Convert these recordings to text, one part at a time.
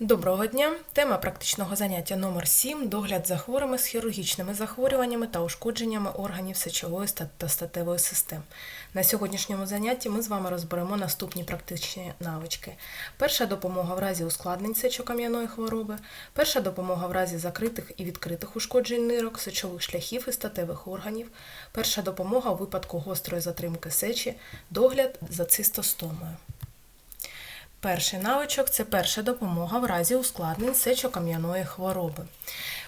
Доброго дня! Тема практичного заняття номер 7 догляд за хворими з хірургічними захворюваннями та ушкодженнями органів сечової та статевої систем. На сьогоднішньому занятті ми з вами розберемо наступні практичні навички: перша допомога в разі ускладнень сечокам'яної хвороби, перша допомога в разі закритих і відкритих ушкоджень нирок, сечових шляхів і статевих органів, перша допомога у випадку гострої затримки сечі, догляд за цистостомою. Перший навичок це перша допомога в разі ускладнень сечокам'яної хвороби.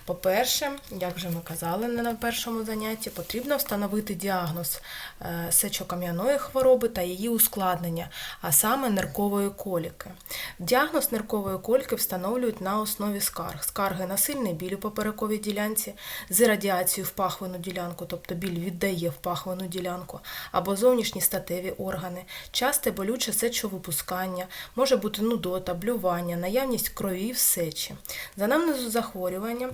По-перше, як вже ми казали на першому занятті, потрібно встановити діагноз е, сечокам'яної хвороби та її ускладнення, а саме ниркової коліки. Діагноз ниркової кольки встановлюють на основі скарг. Скарги на сильний біль у поперековій ділянці, з радіацією в пахвену ділянку, тобто біль віддає в пахвену ділянку, або зовнішні статеві органи, часте болюче сечовипускання, може бути нудота, блювання, наявність крові в сечі. За анамнезу захворювання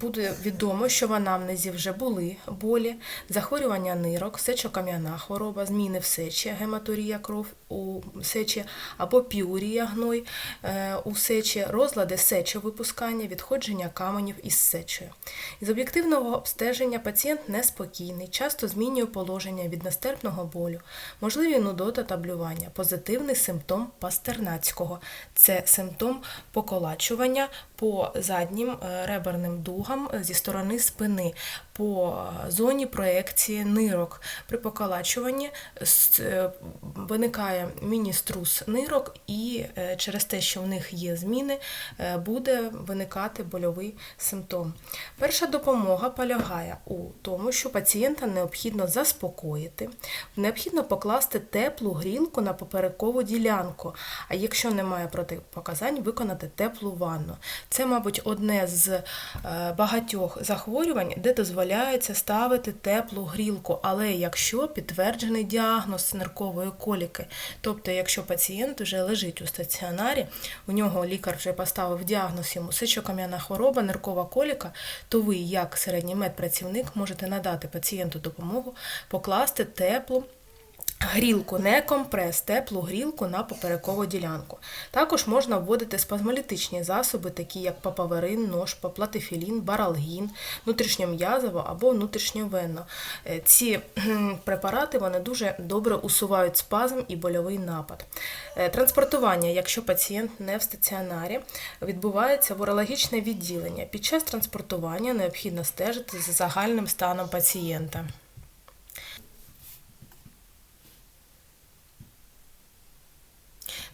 буде відомо, що в анамнезі вже були болі, захворювання нирок, сечокам'яна хвороба, зміни в сечі, гематурія кров у сечі або піурія гной е, у сечі, розлади сечовипускання, відходження каменів із сечею. Із об'єктивного обстеження пацієнт неспокійний, часто змінює положення від нестерпного болю, можливі нудота та блювання, позитивний симптом пастернацького. Це симптом поколачування по заднім е, реберним дугам зі сторони спини, по зоні проекції нирок. При поколачуванні е, виникає міні-струс нирок, і е, через те, що в них є зміни, е, буде виникати больовий симптом. Перша допомога полягає у тому, що пацієнта необхідно заспокоїти, необхідно покласти теплу грілку на поперекову ділянку, а якщо немає протипоказань, виконати теплу ванну. Це, мабуть, одне з багатьох захворювань, де дозволяється ставити теплу грілку, але якщо підтверджений діагноз ниркової коліки, тобто якщо пацієнт вже лежить у стаціонарі, у нього лікар вже поставив діагноз йому сечокам'яна хвороба, ниркова коліка, то ви, як середній медпрацівник, можете надати пацієнту допомогу покласти теплу Грілку, не компрес, теплу грілку на поперекову ділянку. Також можна вводити спазмолітичні засоби, такі як папаверин, ножпа, платифілін, баралгін, внутрішньом'язово або внутрішньовенно. Е, Ці препарати вони дуже добре усувають спазм і больовий напад. Е, Транспортування, якщо пацієнт не в стаціонарі, відбувається в урологічне відділення. Під час транспортування необхідно стежити за загальним станом пацієнта.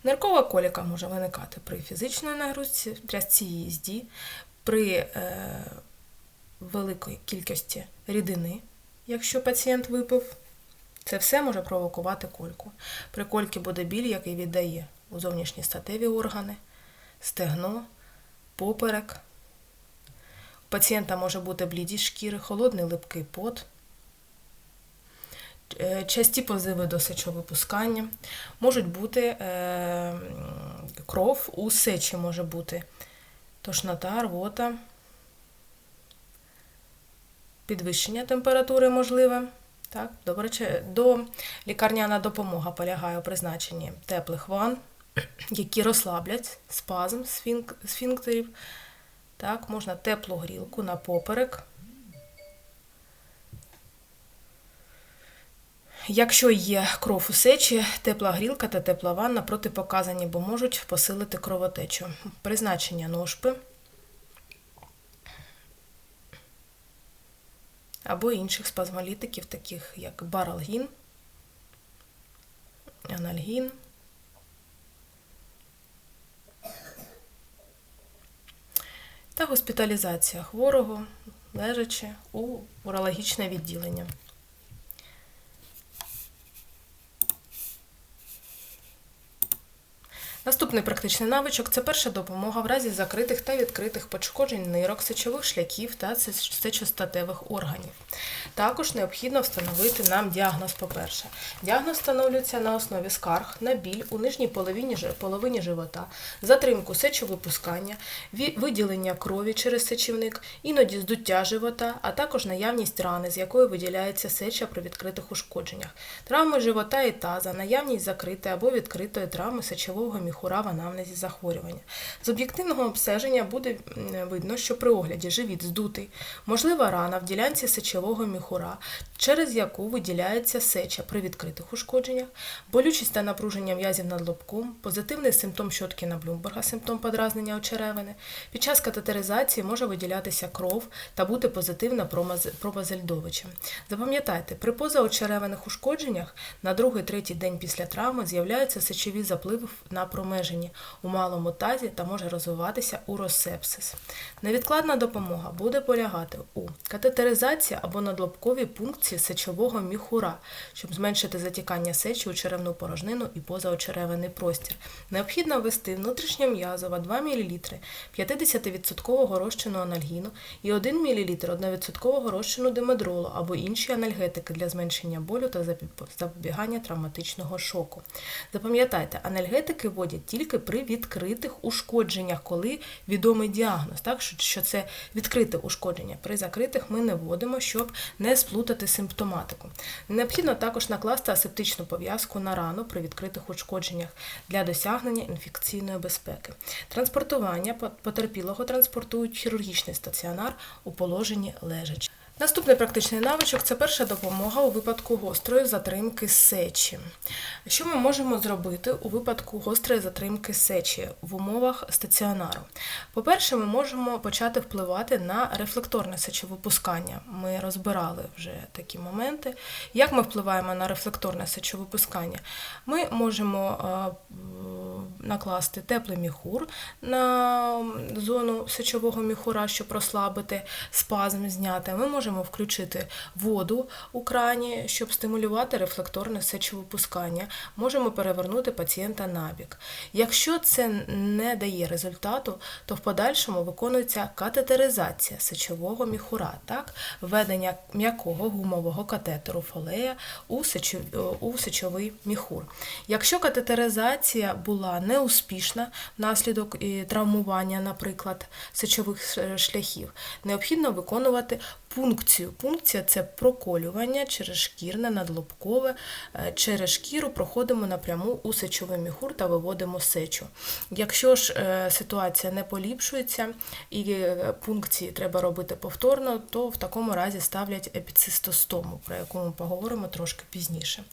Ниркова коліка може виникати при фізичній нагрузці, трясці їзді, при е, великій кількості рідини, якщо пацієнт випив. Це все може провокувати кольку. При кольці буде біль, який віддає у зовнішні статеві органи, стегно, поперек. У пацієнта може бути блідість шкіри, холодний липкий пот. Е, Часті позиви до сечовипускання, можуть бути е, кров у сечі може бути, тошнота, рвота, підвищення температури можливе. Так, до речі, до лікарняна допомога полягає у призначенні теплих ванн, які розслаблять спазм сфінк- сфінктерів. Так, можна теплу грілку на поперек. Якщо є кров у сечі, тепла грілка та тепла ванна протипоказані, бо можуть посилити кровотечу. Призначення ножпи або інших спазмолітиків, таких як баралгін, анальгін. Та госпіталізація хворого, лежачи у урологічне відділення. Наступний практичний навичок це перша допомога в разі закритих та відкритих пошкоджень нирок, сечових шляхів та сечостатевих органів. Також необхідно встановити нам діагноз, по-перше. Діагноз встановлюється на основі скарг на біль у нижній половині, половині живота, затримку сечовипускання, виділення крові через сечівник, іноді здуття живота, а також наявність рани, з якої виділяється сеча при відкритих ушкодженнях, травми живота і таза, наявність закритої або відкритої травми сечового міхуру міхура в анамнезі захворювання. З об'єктивного обстеження буде видно, що при огляді живіт здутий, можлива рана в ділянці сечового міхура, через яку виділяється сеча при відкритих ушкодженнях, болючість та напруження м'язів над лобком, позитивний симптом щотки на Блюмберга, симптом подразнення очеревини. Під час катетеризації може виділятися кров та бути позитивна пробазальдовичем. Запам'ятайте, при позаочеревиних ушкодженнях на другий-третій день після травми з'являються сечові запливи на промежині у малому тазі та може розвиватися уросепсис. Невідкладна допомога буде полягати у катетеризації або надлобковій пункції сечового міхура, щоб зменшити затікання сечі у черевну порожнину і позаочеревинний простір. Необхідно ввести внутрішньом'язова 2 мл 50% розчину анальгіну і 1 мл 1% розчину димедролу або інші анальгетики для зменшення болю та запобігання травматичного шоку. Запам'ятайте, анальгетики вводять тільки при відкритих ушкодженнях, коли відомий діагноз, так що- це відкрите ушкодження. При закритих ми не вводимо, щоб не сплутати симптоматику. Необхідно також накласти асептичну пов'язку на рану при відкритих ушкодженнях для досягнення інфекційної безпеки. Транспортування потерпілого транспортують в хірургічний стаціонар у положенні лежачи. Наступний практичний навичок це перша допомога у випадку гострої затримки сечі. Що ми можемо зробити у випадку гострої затримки сечі в умовах стаціонару? По-перше, ми можемо почати впливати на рефлекторне сечовипускання. Ми розбирали вже такі моменти. Як ми впливаємо на рефлекторне сечовипускання? Ми можемо е, накласти теплий міхур на зону сечового міхура, щоб розслабити спазм, зняти. Ми можемо включити воду у крані, щоб стимулювати рефлекторне сечовипускання. Можемо перевернути пацієнта на бік. Якщо це не дає результату, то в подальшому виконується катетеризація сечового міхура, так? введення м'якого гумового катетеру фолея у, сечо, у сечовий міхур. Якщо катетеризація була неуспішна внаслідок е, травмування, наприклад, сечових шляхів, необхідно виконувати пункцію. Пункція це проколювання через шкірне, надлобкове. Е, Через шкіру проходимо напряму у сечовий міхур та виводимо сечу. Якщо ж е, ситуація не поліпшується і е, пункції треба робити повторно, то в такому разі ставлять епіцистостому, про яку ми поговоримо трошки пізніше.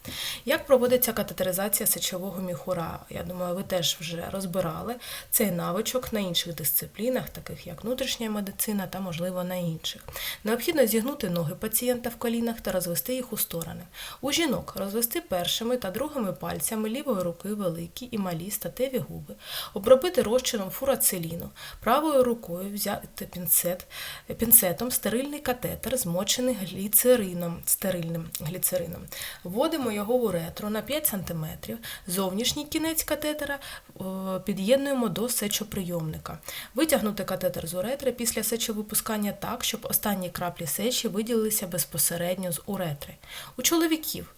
Як проводиться катетеризація сечового міхура? Я думаю, ви теж вже розбирали цей навичок на інших дисциплінах, таких як внутрішня медицина та, можливо, на інших. Необхідно зігнути ноги пацієнта в колінах та розвести їх у сторони. У жінок розвести першими та другими пальцями лівої руки великі і малі статеві губи, обробити розчином фурациліну, правою рукою взяти пінцет, пінцетом стерильний катетер, змочений гліцерином, стерильним гліцерином. Вводимо його в уретру на 5 см, зовнішній кінець катетера е, під'єднуємо до сечоприйомника. Витягнути катетер з уретри після сечовипускання так, щоб останній останні краплі сечі виділилися безпосередньо з уретри. У чоловіків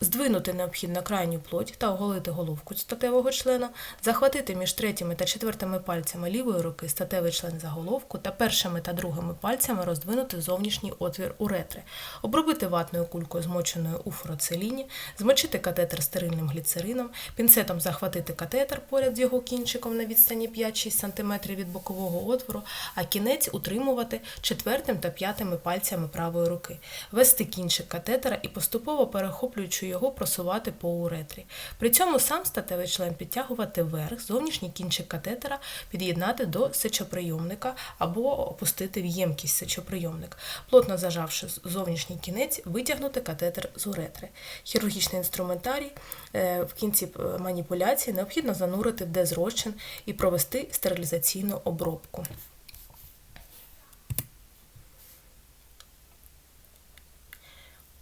здвинути необхідно крайню плоть та оголити головку статевого члена, захватити між третіми та четвертими пальцями лівої руки статевий член за головку та першими та другими пальцями роздвинути зовнішній отвір уретри, обробити ватною кулькою, змоченою у фуроцеліні, змочити катетер стерильним гліцерином, пінцетом захватити катетер поряд з його кінчиком на відстані 5-6 см від бокового отвору, а кінець утримувати четвертим та п'ятими пальцями правої руки, вести кінчик катетера і поступово перехоплюючи його, просувати по уретрі. При цьому сам статевий член підтягувати вверх, зовнішній кінчик катетера під'єднати до сечоприйомника або опустити в ємкість сечоприйомник. Плотно зажавши зовнішній кінець, витягнути катетер з уретри. Хірургічний інструментарій е, в кінці е, маніпуляції необхідно занурити в дезрозчин і провести стерилізаційну обробку.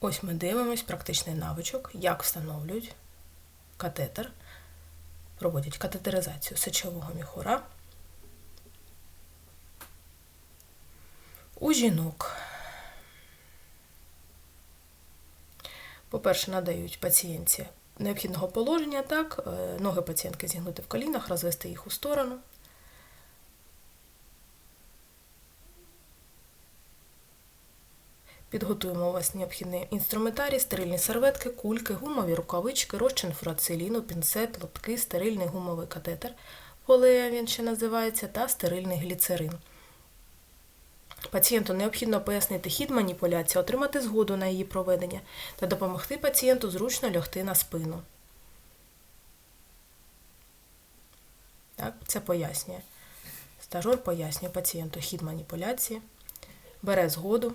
Ось ми дивимось практичний навичок, як встановлюють катетер, проводять катетеризацію сечового міхура. У жінок. По-перше, надають пацієнтці необхідного положення, так, е, ноги пацієнтки зігнути в колінах, розвести їх у сторону. Підготуємо у вас необхідний інструментарій, стерильні серветки, кульки, гумові рукавички, розчин фурациліну, пінцет, лотки, стерильний гумовий катетер, полея він ще називається, та стерильний гліцерин. Пацієнту необхідно пояснити хід маніпуляції, отримати згоду на її проведення та допомогти пацієнту зручно лягти на спину. Так, це пояснює. Стажор пояснює пацієнту хід маніпуляції, бере згоду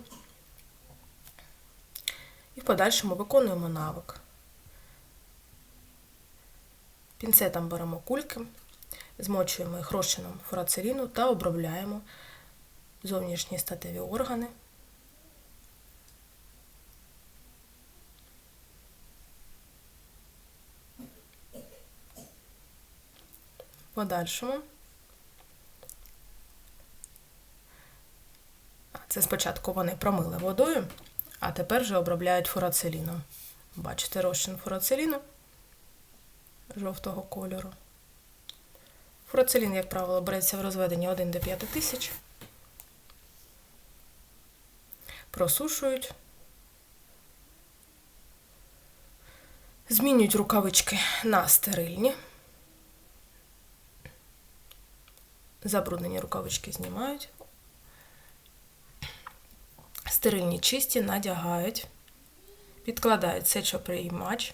і в подальшому виконуємо навик. Пінцетом беремо кульки, змочуємо їх розчином фурациліну та обробляємо зовнішні статеві органи. Подальшому. Це спочатку вони промили водою, а тепер вже обробляють фурациліном. Бачите, розчин фурациліну жовтого кольору. Фурацилін, як правило, береться в розведенні 1 до 5 тисяч. Просушують. Змінюють рукавички на стерильні. Забруднені рукавички знімають. Стерильні чисті надягають, підкладають сечоприймач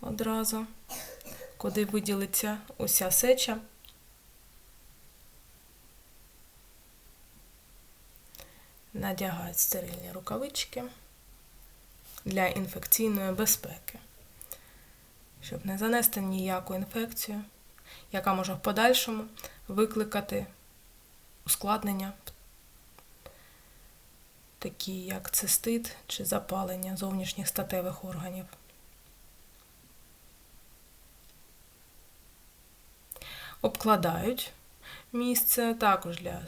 одразу, куди виділиться уся сеча. Надягають стерильні рукавички для інфекційної безпеки, щоб не занести ніяку інфекцію, яка може в подальшому викликати ускладнення, такі як цистит чи запалення зовнішніх статевих органів. Обкладають місце також для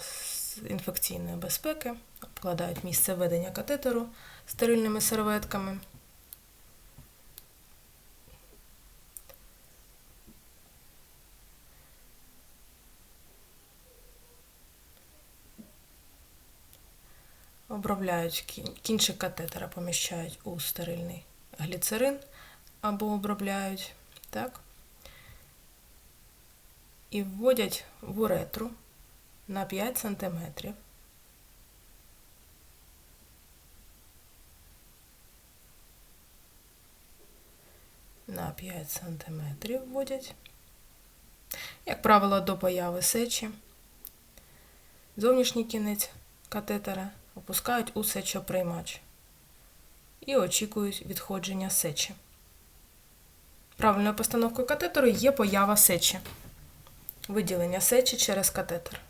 інфекційної безпеки, обкладають місце ведення катетеру стерильними серветками. Обробляють кінчик катетера, поміщають у стерильний гліцерин або обробляють, так? І вводять в уретру на 5 см. На 5 см вводять, як правило, до появи сечі. Зовнішній кінець катетера опускають у сечоприймач і очікують відходження сечі. Правильною постановкою катетеру є поява сечі, виділення сечі через катетер.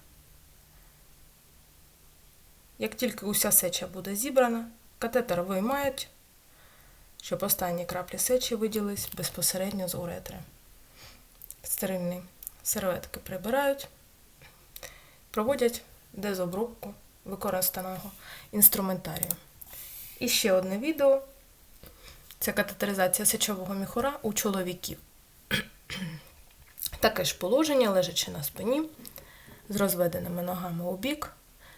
Як тільки уся сеча буде зібрана, катетер виймають, щоб останні краплі сечі виділись безпосередньо з уретри. Стерильні серветки прибирають, проводять дезобробку використаного інструментарію. І ще одне відео це катетеризація сечового міхура у чоловіків. Таке ж положення, лежачи на спині, з розведеними ногами у бік.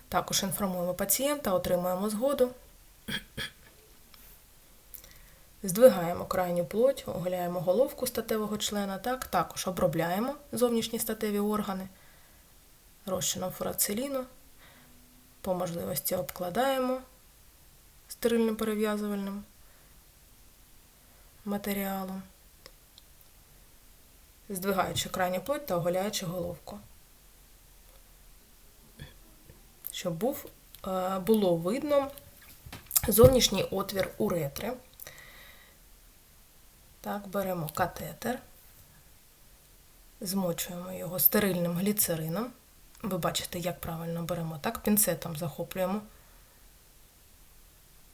Також інформуємо пацієнта, отримуємо згоду. Здвигаємо крайню плоть, оголяємо головку статевого члена, так, також обробляємо зовнішні статеві органи розчином фурациліну. По можливості обкладаємо стерильним перев'язувальним матеріалом, здвигаючи крайню плоть та оголяючи головку. Щоб був, е, було видно зовнішній отвір уретри. Так, беремо катетер, змочуємо його стерильним гліцерином. Ви бачите, як правильно беремо. Так, пінцетом захоплюємо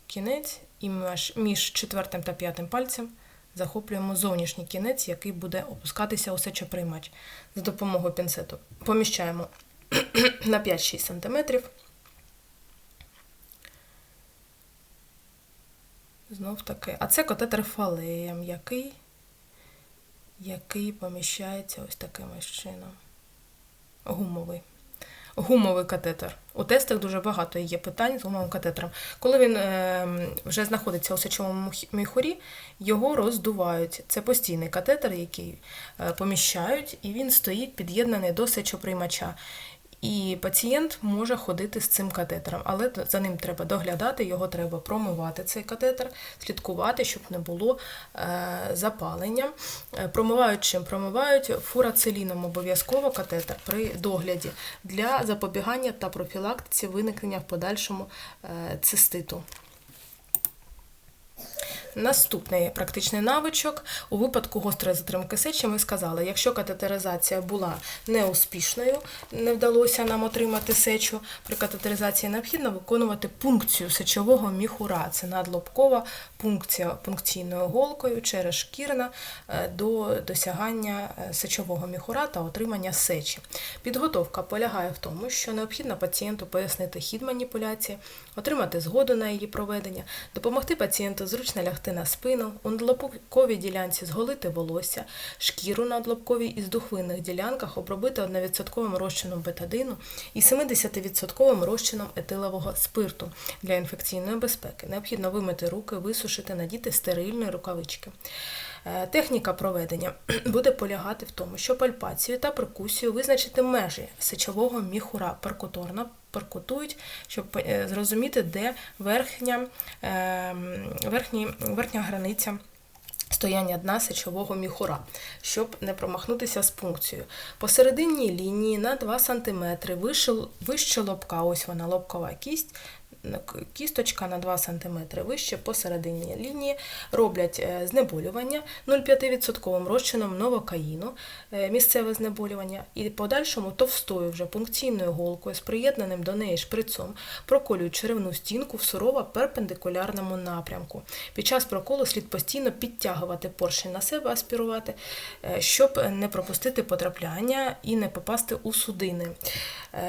кінець і між четвертим та п'ятим пальцем захоплюємо зовнішній кінець, який буде опускатися у сечоприймач. За допомогою пінцету поміщаємо на 5-6 см. Знов таки. А це катетер фалеєм, який, який поміщається ось таким чином. Гумовий. Гумовий катетер. У тестах дуже багато є питань з гумовим катетером. Коли він е, вже знаходиться у сечовому міхурі, його роздувають. Це постійний катетер, який е, поміщають, і він стоїть під'єднаний до сечоприймача. І пацієнт може ходити з цим катетером, але за ним треба доглядати, його треба промивати цей катетер, слідкувати, щоб не було е, запалення. Е, Промивають чим? Промивають фурацеліном обов'язково катетер при догляді для запобігання та профілактиці виникнення в подальшому е, циститу. Наступний практичний навичок. У випадку гострої затримки сечі ми сказали, якщо катетеризація була неуспішною, не вдалося нам отримати сечу, при катетеризації необхідно виконувати пункцію сечового міхура. Це надлобкова пункція пункційною голкою через шкірна е, до досягання е, сечового міхура та отримання сечі. Підготовка полягає в тому, що необхідно пацієнту пояснити хід маніпуляції, отримати згоду на її проведення, допомогти пацієнту зручно лягти на спину, у надлобковій ділянці зголити волосся, шкіру на надлобковій і здухвинних ділянках обробити 1% розчином бетадину і 70% розчином етилового спирту для інфекційної безпеки. Необхідно вимити руки, висушити, надіти стерильні рукавички. Е, Техніка проведення буде полягати в тому, що пальпацію та перкусію визначити межі сечового міхура перкуторно перкутують, щоб е, зрозуміти, де верхня, е, верхні, верхня границя. Стояння дна сечового міхура, щоб не промахнутися з пункцією. Посерединній лінії на 2 см вище лобка, ось вона лобкова кість, кісточка на 2 см вище посередині лінії, роблять е, знеболювання 0,5% розчином новокаїну, е, місцеве знеболювання, і подальшому товстою вже пункційною голкою з приєднаним до неї шприцом проколюють черевну стінку в сурово перпендикулярному напрямку. Під час проколу слід постійно підтягувати поршень на себе, аспірувати, е, щоб не пропустити потрапляння і не попасти у судини.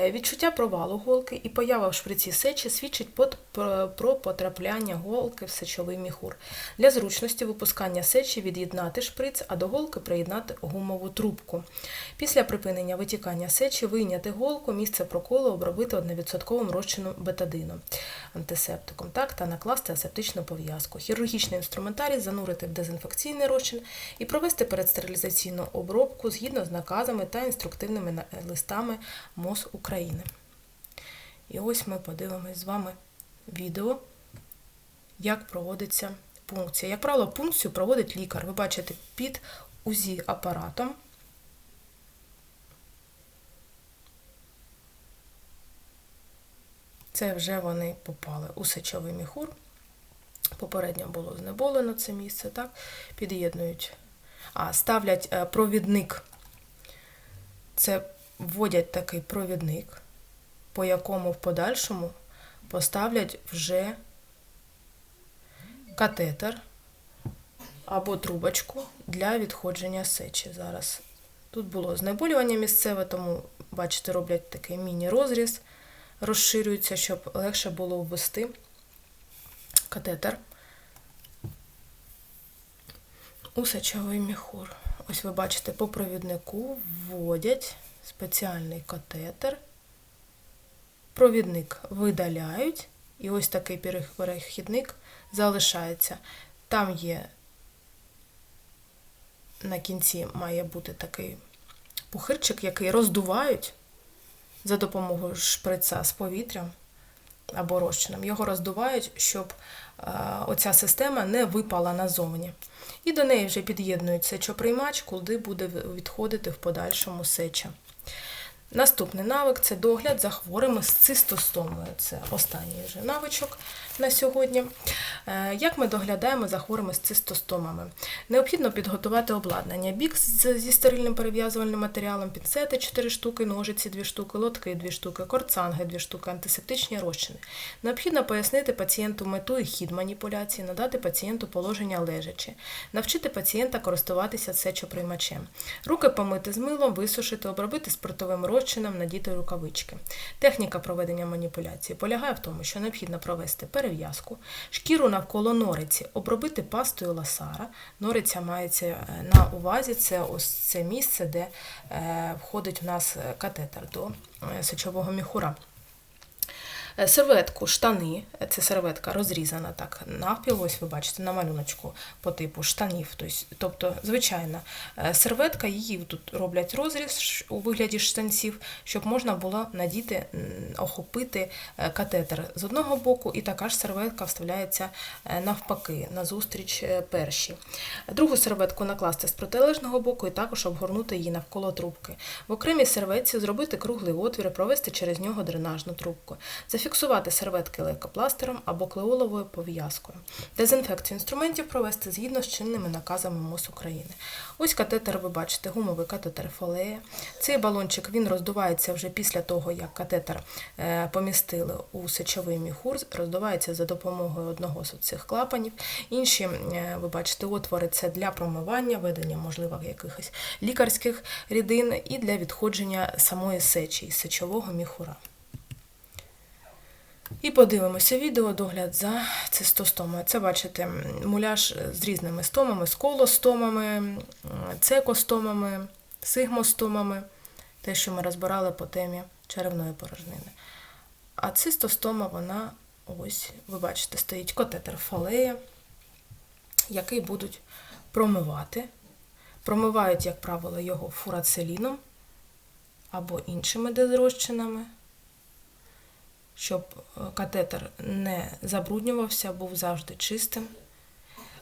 Відчуття провалу голки і поява в шприці сечі свідчить про про потрапляння голки в сечовий міхур. Для зручності випускання сечі від'єднати шприц, а до голки приєднати гумову трубку. Після припинення витікання сечі вийняти голку, місце проколу обробити 1% розчином бетадину антисептиком так, та накласти асептичну пов'язку. Хірургічний інструментарій занурити в дезінфекційний розчин і провести передстерилізаційну обробку згідно з наказами та інструктивними листами МОЗ України. І ось ми подивимось з вами відео, як проводиться пункція. Як правило, пункцію проводить лікар. Ви бачите під УЗІ апаратом. Це вже вони попали у сечовий міхур. Попередньо було знеболено це місце, так? Під'єднують, а ставлять е, провідник. Це вводять такий провідник, по якому в подальшому поставлять вже катетер або трубочку для відходження сечі. Зараз тут було знеболювання місцеве, тому, бачите, роблять такий міні-розріз, розширюється, щоб легше було ввести катетер у сечовий міхур. Ось ви бачите, по провіднику вводять спеціальний катетер. Провідник видаляють, і ось такий перехідник залишається. Там є на кінці має бути такий пухирчик, який роздувають за допомогою шприца з повітрям або розчином. Його роздувають, щоб е, оця система не випала назовні. І до неї вже під'єднують сечоприймач, куди буде відходити в подальшому сеча. Наступний навик це догляд за хворими з цистостомою. Це останній вже навичок на сьогодні. Е, Як ми доглядаємо за хворими з цистостомами? Необхідно підготувати обладнання. Бік зі стерильним перев'язувальним матеріалом, пінцети 4 штуки, ножиці 2 штуки, лотки 2 штуки, корцанги 2 штуки, антисептичні розчини. Необхідно пояснити пацієнту мету і хід маніпуляції, надати пацієнту положення лежачи, навчити пацієнта користуватися сечоприймачем. Руки помити з милом, висушити, обробити спиртовим розчином надіти рукавички. Техніка проведення маніпуляції полягає в тому, що необхідно провести перев'язку, шкіру навколо нориці обробити пастою ласара. Нориця мається е, на увазі, це ось це місце, де е, входить у нас е, катетер до сечового міхура. Е, Серветку, штани, це серветка розрізана так навпіл, ось ви бачите на малюночку по типу штанів. Тобто, звичайна е, серветка, її тут роблять розріз у вигляді штанців, щоб можна було надіти, охопити е, катетер з одного боку, і така ж серветка вставляється навпаки, назустріч першій. Другу серветку накласти з протилежного боку і також обгорнути її навколо трубки. В окремій серветці зробити круглий отвір і провести через нього дренажну трубку. Зафіксувати серветки лейкопластером або клеоловою пов'язкою. Дезінфекцію інструментів провести згідно з чинними наказами МОЗ України. Ось катетер, ви бачите, гумовий катетер фолея. Цей балончик він роздувається вже після того, як катетер е, помістили у сечовий міхур, роздувається за допомогою одного з цих клапанів. Інші, е, ви бачите, отвори це для промивання, ведення, можливо, якихось лікарських рідин і для відходження самої сечі із сечового міхура. І подивимося відео догляд за цистостомою. Це бачите муляж з різними стомами, з колостомами, цекостомами, сигмостомами, те, що ми розбирали по темі черевної порожнини. А цистостома, вона ось, ви бачите, стоїть катетер фалея, який будуть промивати. Промивають, як правило, його фурацеліном або іншими дезрозчинами щоб е, катетер не забруднювався, був завжди чистим.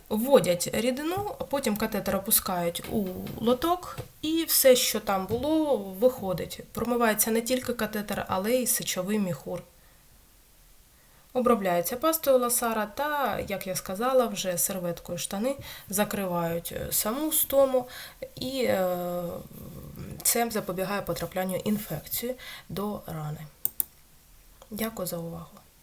Вводять рідину, потім катетер опускають у лоток, і все, що там було, виходить. Промивається не тільки катетер, але й сечовий міхур. Обробляється пастою ласара та, як я сказала, вже серветкою штани закривають е, саму стому, і е, це запобігає потраплянню інфекції до рани. Дякую за увагу.